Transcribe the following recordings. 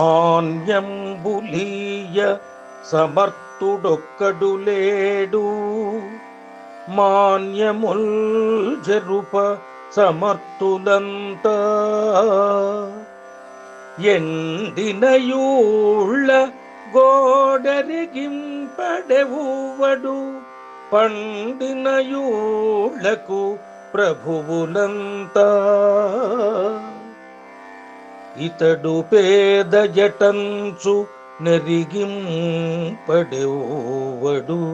మాన్యంబులీయ సమర్థుడొక్కడు లేడు. మాన్యముల్ జరుప సమర్థులంత. ఎందినయూళ్ళ గోడరిగింపడెవువడు. పండినయూళ్ళకు ప్రభువులంతా. ఇతడు పేద జటంచు నెరిగింపడెవ్వడు.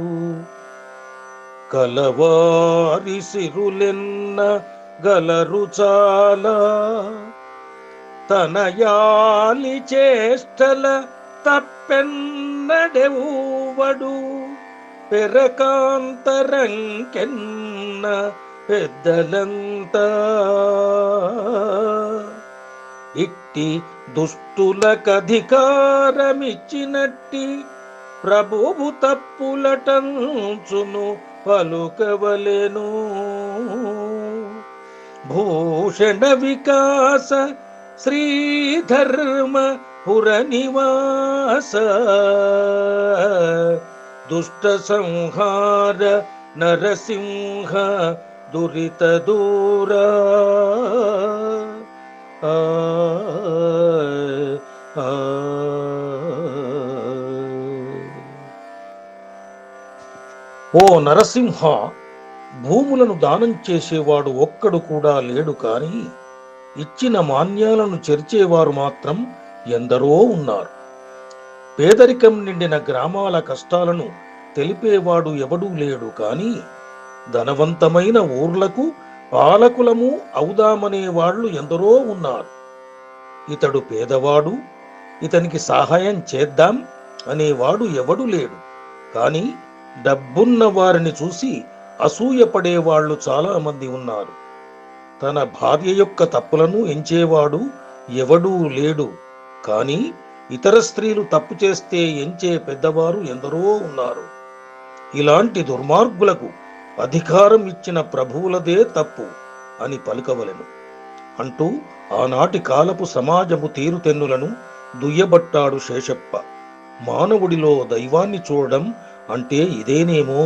కలవారి సిరులెన్న గలరు చాలా తనయాలి చేష్టల తప్పెన్నడెవ్వడు. పెరకాంతరంకెన్న పెద్దలంతా ఇట్టి దుష్టులకధికారమిచ్చినట్టి ప్రభువు తప్పులటంచును పలుకవలెను. భూషణ వికాస శ్రీధర్మ పురనివాస దుష్ట సంహార నరసింహ దురిత దూరా. ఓ నరసింహ భూములను దానం చేసేవాడు ఒక్కడు కూడా లేడు కాని ఇచ్చిన మాన్యాలను చెరిచేవారు మాత్రం ఎందరో ఉన్నారు. పేదరికం నిండిన గ్రామాల కష్టాలను తెలిపేవాడు ఎవడూ లేడు కాని ధనవంతమైన ఊర్లకు పాలకులము అవుదామనే వాళ్ళు ఎందరో ఉన్నారు. ఇతడు పేదవాడు ఇతనికి సహాయం చేద్దాం అనేవాడు ఎవడు లేడు కానీ డబ్బున్న వారిని చూసి అసూయపడేవాళ్ళు చాలా మంది ఉన్నారు. తన భార్య యొక్క తప్పులను ఎంచేవాడు ఎవడూ లేడు. కానీ ఇతర స్త్రీలు తప్పు చేస్తే ఎంచే పెద్దవారు ఎందరో ఉన్నారు. ఇలాంటి దుర్మార్గులకు అధికారం ఇచ్చిన ప్రభువులదే తప్పు అని పలుకవలెను. అంటూ ఆనాటి కాలపు సమాజపు తీరుతెన్నులను దుయ్యబట్టాడు శేషప్ప. మానవుడిలో దైవాన్ని చూడడం అంటే ఇదేనేమో